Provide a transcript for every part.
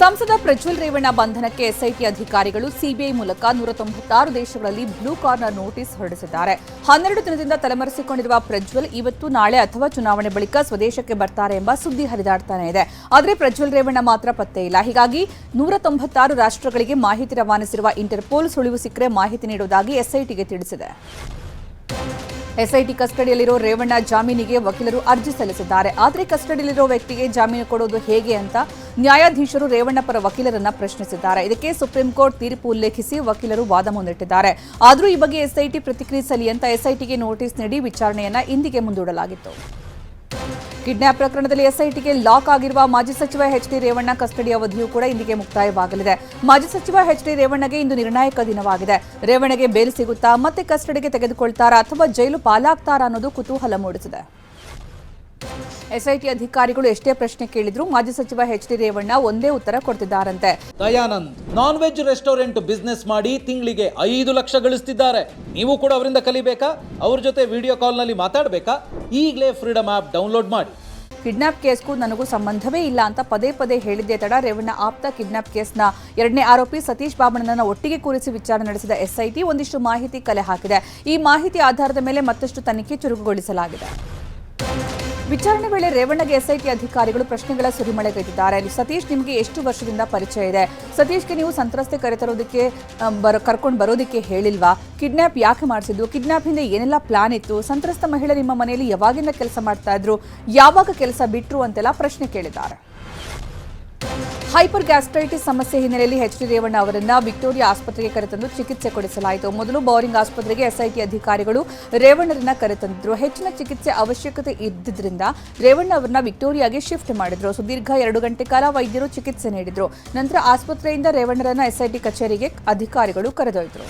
ಸಂಸದ ಪ್ರಜ್ವಲ್ ರೇವಣ್ಣ ಬಂಧನಕ್ಕೆ ಎಸ್ಐಟಿ ಅಧಿಕಾರಿಗಳು ಸಿಬಿಐ ಮೂಲಕ ನೂರ ತೊಂಬತ್ತಾರು ದೇಶಗಳಲ್ಲಿ ಬ್ಲೂ ಕಾರ್ನರ್ ನೋಟಿಸ್ ಹೊರಡಿಸಿದ್ದಾರೆ. ಹನ್ನೆರಡು ದಿನದಿಂದ ತಲೆಮರೆಸಿಕೊಂಡಿರುವ ಪ್ರಜ್ವಲ್ ಇವತ್ತು ನಾಳೆ ಅಥವಾ ಚುನಾವಣೆ ಬಳಿಕ ಸ್ವದೇಶಕ್ಕೆ ಬರ್ತಾರೆ ಎಂಬ ಸುದ್ದಿ ಹರಿದಾಡ್ತಾನೆ ಇದೆ. ಆದರೆ ಪ್ರಜ್ವಲ್ ರೇವಣ್ಣ ಮಾತ್ರ ಪತ್ತೆ ಇಲ್ಲ. ಹೀಗಾಗಿ ನೂರ ತೊಂಬತ್ತಾರು ರಾಷ್ಟ್ರಗಳಿಗೆ ಮಾಹಿತಿ ರವಾನಿಸಿರುವ ಇಂಟರ್ಪೋಲ್ ಸುಳಿವು ಸಿಕ್ಕರೆ ಮಾಹಿತಿ ನೀಡುವುದಾಗಿ ಎಸ್ಐಟಿಗೆ ತಿಳಿಸಿದೆ. ಎಸ್ಐಟಿ ಕಸ್ಟಡಿಯಲ್ಲಿರೋ ರೇವಣ್ಣ ಜಾಮೀನಿಗೆ ವಕೀಲರು ಅರ್ಜಿ ಸಲ್ಲಿಸಿದ್ದಾರೆ. ಆದರೆ ಕಸ್ಟಡಿಯಲ್ಲಿರೋ ವ್ಯಕ್ತಿಗೆ ಜಾಮೀನು ಕೊಡೋದು ಹೇಗೆ ಅಂತ ನ್ಯಾಯಾಧೀಶರು ರೇವಣ್ಣ ಪರ ವಕೀಲರನ್ನ ಪ್ರಶ್ನಿಸಿದ್ದಾರೆ. ಇದಕ್ಕೆ ಸುಪ್ರೀಂ ಕೋರ್ಟ್ ತೀರ್ಪು ಉಲ್ಲೇಖಿಸಿ ವಕೀಲರು ವಾದ ಮುಂದಿಟ್ಟಿದ್ದಾರೆ. ಆದರೂ ಈ ಬಗ್ಗೆ ಎಸ್ಐಟಿ ಪ್ರತಿಕ್ರಿಯಿಸಲಿ ಅಂತ ಎಸ್ಐಟಿಗೆ ನೋಟಿಸ್ ನೀಡಿ ವಿಚಾರಣೆಯನ್ನ ಇಂದಿಗೆ ಮುಂದೂಡಲಾಗಿತ್ತು. ಕಿಡ್ನಾಪ್ ಪ್ರಕರಣದಲ್ಲಿ ಎಸ್ಐಟಿಗೆ ಲಾಕ್ ಆಗಿರುವ ಮಾಜಿ ಸಚಿವ ಎಚ್ ಡಿ ರೇವಣ್ಣ ಕಸ್ಟಡಿ ಅವಧಿಯೂ ಕೂಡ ಇಂದಿಗೆ ಮುಕ್ತಾಯವಾಗಲಿದೆ. ಮಾಜಿ ಸಚಿವ ಎಚ್ ಡಿ ರೇವಣ್ಣಗೆ ಇಂದು ನಿರ್ಣಾಯಕ ದಿನವಾಗಿದೆ. ರೇವಣ್ಣಗೆ ಬೇಲ್ ಸಿಗುತ್ತಾ ಮತ್ತೆ ಕಸ್ಟಡಿಗೆ ತೆಗೆದುಕೊಳ್ತಾರಾ ಅಥವಾ ಜೈಲು ಪಾಲಾಗ್ತಾರಾ ಅನ್ನೋದು ಕುತೂಹಲ ಮೂಡಿಸಿದೆ. ಎಸ್ಐಟಿ ಅಧಿಕಾರಿಗಳು ಎಷ್ಟೇ ಪ್ರಶ್ನೆ ಕೇಳಿದ್ರು ಮಾಜಿ ಸಚಿವ ಎಚ್ ಡಿ ರೇವಣ್ಣ ಒಂದೇ ಉತ್ತರ ಕೊಡ್ತಿದ್ದಾರಂತೆ. Dayanand non veg restaurant business ಮಾಡಿ ತಿಂಗಳಿಗೆ ಐದು ಲಕ್ಷ ಗಳಿಸ್ತಿದ್ದಾರೆ. ನೀವು ಕೂಡ ಅವರಿಂದ ಕಲಿಬೇಕಾ? ಅವ್ರ ಜೊತೆ ವಿಡಿಯೋ ಕಾಲ್ನಲ್ಲಿ ಮಾತಾಡಬೇಕಾ? ಈಗಲೇ ಫ್ರೀಡಮ್ ಆ್ಯಪ್ ಡೌನ್ಲೋಡ್ ಮಾಡಿ. ಕಿಡ್ನಾಪ್ ಕೇಸ್ಗೂ ನನಗೂ ಸಂಬಂಧವೇ ಇಲ್ಲ ಅಂತ ಪದೇ ಪದೇ ಹೇಳಿದ್ದೇ ತಡ ರೇವಣ್ಣ ಆಪ್ತ ಕಿಡ್ನಾಪ್ ಕೇಸ್ನ. ಎರಡನೇ ಆರೋಪಿ ಸತೀಶ್ ಬಾಬಣ್ಣನನ್ನ ಒಟ್ಟಿಗೆ ಕೂರಿಸಿ ವಿಚಾರಣೆ ನಡೆಸಿದ ಎಸ್ಐಟಿ ಒಂದಿಷ್ಟು ಮಾಹಿತಿ ಕಲೆ ಹಾಕಿದೆ. ಈ ಮಾಹಿತಿ ಆಧಾರದ ಮೇಲೆ ಮತ್ತಷ್ಟು ತನಿಖೆ ಚುರುಕುಗೊಳಿಸಲಾಗಿದೆ. ವಿಚಾರಣೆ ವೇಳೆ ರೇವಣ್ಣಗೆ ಎಸ್ಐಟಿ ಅಧಿಕಾರಿಗಳು ಪ್ರಶ್ನೆಗಳ ಸುರಿಮಳೆಗೈದಿದ್ದಾರೆ ಸತೀಶ್ ನಿಮಗೆ ಎಷ್ಟು ವರ್ಷದಿಂದ ಪರಿಚಯ ಇದೆ? ಸತೀಶ್ಗೆ ನೀವು ಸಂತ್ರಸ್ತೆ ಕರೆತರೋದಕ್ಕೆ ಬರ, ಕರ್ಕೊಂಡು ಬರೋದಕ್ಕೆ ಹೇಳಿಲ್ವಾ? ಕಿಡ್ನಾಪ್ ಯಾಕೆ ಮಾಡಿಸಿದ್ದು? ಕಿಡ್ನಾಪ್ ಹಿಂದೆ ಏನೆಲ್ಲ ಪ್ಲಾನ್ ಇತ್ತು? ಸಂತ್ರಸ್ತ ಮಹಿಳೆ ನಿಮ್ಮ ಮನೆಯಲ್ಲಿ ಯಾವಾಗಿಂದ ಕೆಲಸ ಮಾಡ್ತಾ ಇದ್ರು? ಯಾವಾಗ ಕೆಲಸ ಬಿಟ್ರು ಅಂತೆಲ್ಲ ಪ್ರಶ್ನೆ ಕೇಳಿದ್ದಾರೆ. ಹೈಪರ್ ಗ್ಯಾಸ್ಟ್ರೈಟಿಸ್ ಸಮಸ್ಯೆ ಹಿನ್ನೆಲೆಯಲ್ಲಿ ಎಚ್ ಡಿ ರೇವಣ್ಣ ಅವರನ್ನ ವಿಕ್ಟೋರಿಯಾ ಆಸ್ಪತ್ರೆಗೆ ಕರೆತಂದು ಚಿಕಿತ್ಸೆ ಕೊಡಿಸಲಾಯಿತು. ಮೊದಲು ಬೌರಿಂಗ್ ಆಸ್ಪತ್ರೆಗೆ ಎಸ್ಐಟಿ ಅಧಿಕಾರಿಗಳು ರೇವಣ್ಣರನ್ನ ಕರೆತಂದಿದ್ರು. ಹೆಚ್ಚಿನ ಚಿಕಿತ್ಸೆ ಅವಶ್ಯಕತೆ ಇದ್ದಿದ್ದರಿಂದ ರೇವಣ್ಣ ಅವರನ್ನ ವಿಕ್ಟೋರಿಯಾಗೆ ಶಿಫ್ಟ್ ಮಾಡಿದ್ರು. ಸುದೀರ್ಘ ಎರಡು ಗಂಟೆ ಕಾಲ ವೈದ್ಯರು ಚಿಕಿತ್ಸೆ ನೀಡಿದ್ರು. ನಂತರ ಆಸ್ಪತ್ರೆಯಿಂದ ರೇವಣ್ಣರನ್ನ ಎಸ್ಐಟಿ ಕಚೇರಿಗೆ ಅಧಿಕಾರಿಗಳು ಕರೆದೊಯ್ದರು.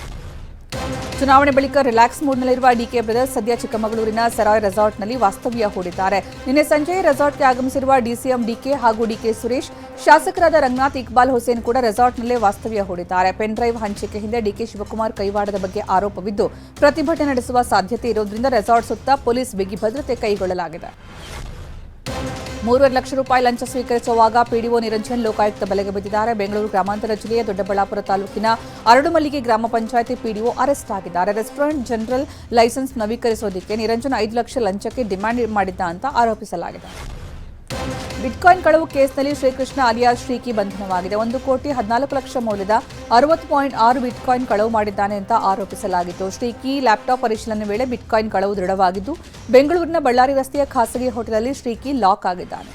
ಚುನಾವಣೆ ಬಳಿಕ ರಿಲ್ಯಾಕ್ಸ್ ಮೂಡ್ನಲ್ಲಿರುವ ಡಿಕೆ ಬ್ರದರ್ಸ್ ಸದ್ಯ ಚಿಕ್ಕಮಗಳೂರಿನ ಸರಾಯ್ ರೆಸಾರ್ಟ್ನಲ್ಲಿ ವಾಸ್ತವ್ಯ ಹೂಡಿದ್ದಾರೆ. ನಿನ್ನೆ ಸಂಜೆ ರೆಸಾರ್ಟ್ಗೆ ಆಗಮಿಸಿರುವ ಡಿಸಿಎಂ ಡಿಕೆ ಹಾಗೂ ಡಿಕೆ ಸುರೇಶ್, ಶಾಸಕರಾದ ರಂಗನಾಥ್ ಇಕ್ಬಾಲ್ ಹುಸೇನ್ ಕೂಡ ರೆಸಾರ್ಟ್ನಲ್ಲೇ ವಾಸ್ತವ್ಯ ಹೂಡಿದ್ದಾರೆ. ಪೆನ್ ಡ್ರೈವ್ ಹಂಚಿಕೆ ಹಿಂದೆ ಡಿಕೆ ಶಿವಕುಮಾರ್ ಕೈವಾಡದ ಬಗ್ಗೆ ಆರೋಪವಿದ್ದು, ಪ್ರತಿಭಟನೆ ನಡೆಸುವ ಸಾಧ್ಯತೆ ಇರುವುದರಿಂದ ರೆಸಾರ್ಟ್ ಸುತ್ತ ಪೊಲೀಸ್ ಬಿಗಿ ಭದ್ರತೆ ಕೈಗೊಳ್ಳಲಾಗಿದೆ. ಮೂರುವರೆ ಲಕ್ಷ ರೂಪಾಯಿ ಲಂಚ ಸ್ವೀಕರಿಸುವಾಗ ಪಿಡಿಒ ನಿರಂಜನ್ ಲೋಕಾಯುಕ್ತ ಬಲೆಗೆ ಬಿದ್ದಿದ್ದಾರೆ. ಬೆಂಗಳೂರು ಗ್ರಾಮಾಂತರ ಜಿಲ್ಲೆಯ ದೊಡ್ಡಬಳ್ಳಾಪುರ ತಾಲೂಕಿನ ಅರಡುಮಲ್ಲಿಗೆ ಗ್ರಾಮ ಪಂಚಾಯಿತಿ ಪಿಡಿಒ ಅರೆಸ್ಟ್ ಆಗಿದ್ದಾರೆ. ರೆಸ್ಟೋರೆಂಟ್ ಜನರಲ್ ಲೈಸೆನ್ಸ್ ನವೀಕರಿಸೋದಕ್ಕೆ ನಿರಂಜನ್ ಐದು ಲಕ್ಷ ಲಂಚಕ್ಕೆ ಡಿಮ್ಯಾಂಡ್ ಮಾಡಿದ್ದ ಅಂತ ಆರೋಪಿಸಲಾಗಿದೆ. ಬಿಟ್ಕಾಯಿನ್ ಕಳವು ಕೇಸ್ನಲ್ಲಿ ಶ್ರೀಕೃಷ್ಣ ಅಲಿಯಾಸ್ ಶ್ರೀಕಿ ಬಂಧನವಾಗಿದೆ. ಒಂದು ಕೋಟಿ ಹದಿನಾಲ್ಕು ಲಕ್ಷ ಮೌಲ್ಯದ ಅರವತ್ತು ಪಾಯಿಂಟ್ ಆರು ಬಿಟ್ಕಾಯಿನ್ ಕಳವು ಮಾಡಿದ್ದಾನೆ ಅಂತ ಆರೋಪಿಸಲಾಗಿತ್ತು. ಶ್ರೀಕಿ ಲ್ಯಾಪ್ಟಾಪ್ ಪರಿಶೀಲನೆ ವೇಳೆ ಬಿಟ್ಕಾಯಿನ್ ಕಳವು ದೃಢವಾಗಿದ್ದು, ಬೆಂಗಳೂರಿನ ಬಳ್ಳಾರಿ ರಸ್ತೆಯ ಖಾಸಗಿ ಹೋಟೆಲ್ನಲ್ಲಿ ಶ್ರೀಕಿ ಲಾಕ್ ಆಗಿದ್ದಾನೆ.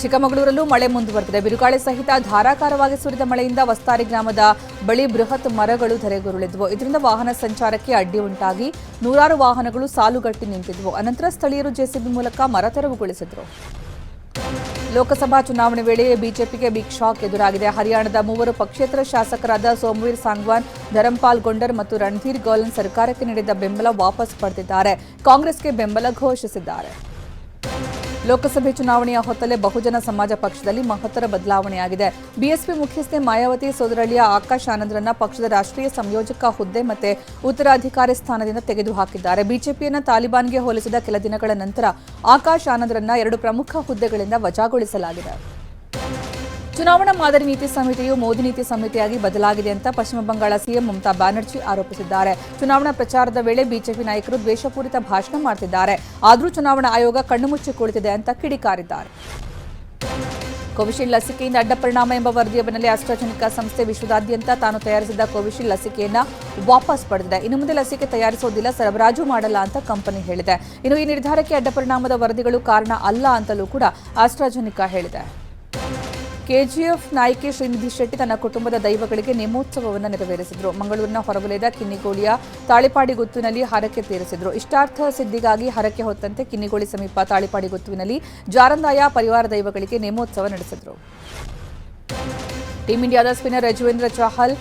ಚಿಕ್ಕಮಗಳೂರಲ್ಲೂ ಮಳೆ ಮುಂದುವರೆದಿದೆ. ಬಿರುಗಾಳಿ ಸಹಿತ ಧಾರಾಕಾರವಾಗಿ ಸುರಿದ ಮಳೆಯಿಂದ ವಸ್ತಾರಿ ಗ್ರಾಮದ ಬಳಿ ಬೃಹತ್ ಮರಗಳು ಧರೆಗುರುಳಿದ್ವು. ಇದರಿಂದ ವಾಹನ ಸಂಚಾರಕ್ಕೆ ಅಡ್ಡಿ ಉಂಟಾಗಿ ನೂರಾರು ವಾಹನಗಳು ಸಾಲುಗಟ್ಟಿ ನಿಂತಿದ್ವು. ಅನಂತರ ಸ್ಥಳೀಯರು ಜೆಸಿಬಿ ಮೂಲಕ ಮರ ತೆರವುಗೊಳಿಸಿದ್ರು. ಲೋಕಸಭಾ ಚುನಾವಣೆ ವೇಳೆ ಬಿಜೆಪಿಗೆ ಬಿಗ್ ಶಾಕ್ ಎದುರಾಗಿದೆ. ಹರಿಯಾಣದ ಮೂವರು ಪಕ್ಷೇತರ ಶಾಸಕರಾದ ಸೋಮವೀರ್ ಸಾಂಗ್ವಾನ್, ಧರಂಪಾಲ್ ಗೊಂಡರ್ ಮತ್ತು ರಣಧೀರ್ ಗೋಲನ್ ಸರ್ಕಾರಕ್ಕೆ ನೀಡಿದ್ದ ಬೆಂಬಲ ವಾಪಸ್ ಪಡೆದಿದ್ದಾರೆ. ಕಾಂಗ್ರೆಸ್ಗೆ ಬೆಂಬಲ ಘೋಷಿಸಿದ್ದಾರೆ. ಲೋಕಸಭೆ ಚುನಾವಣೆಯ ಹೊತ್ತಲೇ ಬಹುಜನ ಸಮಾಜ ಪಕ್ಷದಲ್ಲಿ ಮಹತ್ತರ ಬದಲಾವಣೆಯಾಗಿದೆ. ಬಿಎಸ್ಪಿ ಮುಖ್ಯಸ್ಥೆ ಮಾಯಾವತಿ ಸೋದರಳಿಯ ಆಕಾಶ್ ಆನಂದ್ರನ್ನ ಪಕ್ಷದ ರಾಷ್ಟ್ರೀಯ ಸಂಯೋಜಕ ಹುದ್ದೆ ಮತ್ತೆ ಉತ್ತರಾಧಿಕಾರಿ ಸ್ಥಾನದಿಂದ ತೆಗೆದುಹಾಕಿದ್ದಾರೆ. ಬಿಜೆಪಿಯನ್ನ ತಾಲಿಬಾನ್ಗೆ ಹೋಲಿಸಿದ ಕೆಲ ದಿನಗಳ ನಂತರ ಆಕಾಶ್ ಆನಂದ್ರನ್ನ ಎರಡು ಪ್ರಮುಖ ಹುದ್ದೆಗಳಿಂದ ವಜಾಗೊಳಿಸಲಾಗಿದೆ. ಚುನಾವಣಾ ಮಾದರಿ ನೀತಿ ಸಂಹಿತೆಯು ಮೋದಿ ನೀತಿ ಸಮಿತಿಯಾಗಿ ಬದಲಾಗಿದೆ ಅಂತ ಪಶ್ಚಿಮ ಬಂಗಾಳ ಸಿಎಂ ಮಮತಾ ಬ್ಯಾನರ್ಜಿ ಆರೋಪಿಸಿದ್ದಾರೆ. ಚುನಾವಣಾ ಪ್ರಚಾರದ ವೇಳೆ ಬಿಜೆಪಿ ನಾಯಕರು ದ್ವೇಷಪೂರಿತ ಭಾಷಣ ಮಾಡ್ತಿದ್ದಾರೆ. ಆದರೂ ಚುನಾವಣಾ ಆಯೋಗ ಕಣ್ಣು ಮುಚ್ಚಿ ಕುಳಿತಿದೆ ಅಂತ ಕಿಡಿಕಾರಿದ್ದಾರೆ. ಕೋವಿಶೀಲ್ಡ್ ಲಸಿಕೆಯಿಂದ ಅಡ್ಡ ಪರಿಣಾಮ ಎಂಬ ವರದಿಯ ಬೆನ್ನಲ್ಲೇ ಅಸ್ಟ್ರಾಜೆನಿಕಾ ಸಂಸ್ಥೆ ವಿಶ್ವದಾದ್ಯಂತ ತಾನು ತಯಾರಿಸಿದ್ದ ಕೋವಿಶೀಲ್ಡ್ ಲಸಿಕೆಯನ್ನು ವಾಪಸ್ ಪಡೆದಿದೆ. ಇನ್ನು ಮುಂದೆ ಲಸಿಕೆ ತಯಾರಿಸೋದಿಲ್ಲ, ಸರಬರಾಜು ಮಾಡಲ್ಲ ಅಂತ ಕಂಪನಿ ಹೇಳಿದೆ. ಇನ್ನು ಈ ನಿರ್ಧಾರಕ್ಕೆ ಅಡ್ಡ ಪರಿಣಾಮದ ವರದಿಗಳು ಕಾರಣ ಅಲ್ಲ ಅಂತಲೂ ಕೂಡ ಆಸ್ಟ್ರಾಜೆನಿಕಾ ಹೇಳಿದೆ. ಕೆಜಿಎಫ್ ನಾಯಕಿ ಶ್ರೀನಿಧಿ ಶೆಟ್ಟಿ ತನ್ನ ಕುಟುಂಬದ ದೈವಗಳಿಗೆ ನೇಮೋತ್ಸವವನ್ನು ನೆರವೇರಿಸಿದರು. ಮಂಗಳೂರಿನ ಹೊರವಲಯದ ಕಿನ್ನಿಗೋಳಿಯ ತಾಳಿಪಾಡಿ ಗುತ್ತುವಿನಲ್ಲಿ ಹರಕೆ ತೀರಿಸಿದರು. ಇಷ್ಟಾರ್ಥ ಸಿದ್ಧಿಗಾಗಿ ಹರಕೆ ಹೊತ್ತಂತೆ ಕಿನ್ನಿಗೋಳಿ ಸಮೀಪ ತಾಳಿಪಾಡಿ ಗುತ್ತುವಿನಲ್ಲಿ ಜಾರಂದಾಯ ಪರಿವಾರ ದೈವಗಳಿಗೆ ನೇಮೋತ್ಸವ ನಡೆಸಿದರು. ಟೀಂ ಇಂಡಿಯಾದ spinner Yuzvendra Chahal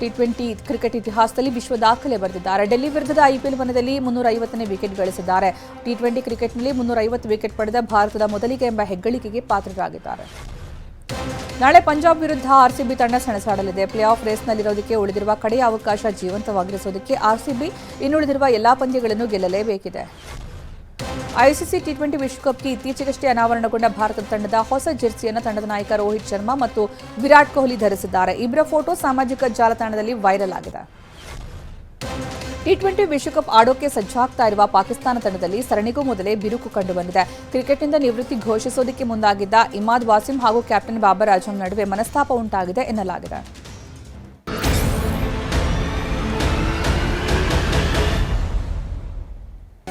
T twenty cricket ಇತಿಹಾಸದಲ್ಲಿ ವಿಶ್ವ ದಾಖಲೆ ಬರೆದಿದ್ದಾರೆ. ಡೆಲ್ಲಿ ವಿರುದ್ಧದ ಐಪಿಎಲ್ ಪಂದ್ಯದಲ್ಲಿ ಮುನ್ನೂರ ಐವತ್ತನೇ ವಿಕೆಟ್ ಗಳಿಸಿದ್ದಾರೆ. ಟಿ ಟ್ವೆಂಟಿ ಕ್ರಿಕೆಟ್ನಲ್ಲಿ ಮುನ್ನೂರ ಐವತ್ತು ವಿಕೆಟ್ ಪಡೆದ ಭಾರತದ ಮೊದಲಿಗೆ ಎಂಬ ಹೆಗ್ಗಳಿಕೆಗೆ ಪಾತ್ರರಾಗಿದ್ದಾರೆ. ನಾಳೆ ಪಂಜಾಬ್ ವಿರುದ್ಧ ಆರ್ಸಿಬಿ ತಂಡ ಸೆಣಸಾಡಲಿದೆ. ಪ್ಲೇ ಆಫ್ ರೇಸ್ನಲ್ಲಿರೋದಕ್ಕೆ ಉಳಿದಿರುವ ಕಡೆಯ ಅವಕಾಶ ಜೀವಂತವಾಗಿರಿಸೋದಕ್ಕೆ ಆರ್ಸಿಬಿ ಇನ್ನುಳಿದಿರುವ ಎಲ್ಲಾ ಪಂದ್ಯಗಳನ್ನು ಗೆಲ್ಲಲೇಬೇಕಿದೆ. ಐಸಿಸಿ ಟಿ ಟ್ವೆಂಟಿ ವಿಶ್ವಕಪ್ಗೆ ಇತ್ತೀಚೆಗಷ್ಟೇ ಅನಾವರಣಗೊಂಡ ಭಾರತ ತಂಡದ ಹೊಸ ಜೆರ್ಸಿಯನ್ನು ತಂಡದ ನಾಯಕ ರೋಹಿತ್ ಶರ್ಮಾ ಮತ್ತು ವಿರಾಟ್ ಕೊಹ್ಲಿ ಧರಿಸಿದ್ದಾರೆ. ಇಬ್ಬರ ಫೋಟೋ ಸಾಮಾಜಿಕ ಜಾಲತಾಣದಲ್ಲಿ ವೈರಲ್ ಆಗಿದೆ. ಟಿ ಟ್ವೆಂಟಿ ವಿಶ್ವಕಪ್ ಆಡೋಕೆ ಸಜ್ಜಾಗ್ತಾ ಇರುವ ಪಾಕಿಸ್ತಾನ ತಂಡದಲ್ಲಿ ಸರಣಿಗೂ ಮೊದಲೇ ಬಿರುಕು ಕಂಡುಬಂದಿದೆ. ಕ್ರಿಕೆಟ್ನಿಂದ ನಿವೃತ್ತಿ ಘೋಷಿಸೋದಕ್ಕೆ ಮುಂದಾಗಿದ್ದ ಇಮಾದ್ ವಾಸಿಂ ಹಾಗೂ ಕ್ಯಾಪ್ಟನ್ ಬಾಬರ್ ಆಜಂ ನಡುವೆ ಮನಸ್ತಾಪ ಉಂಟಾಗಿದೆ ಎನ್ನಲಾಗಿದೆ.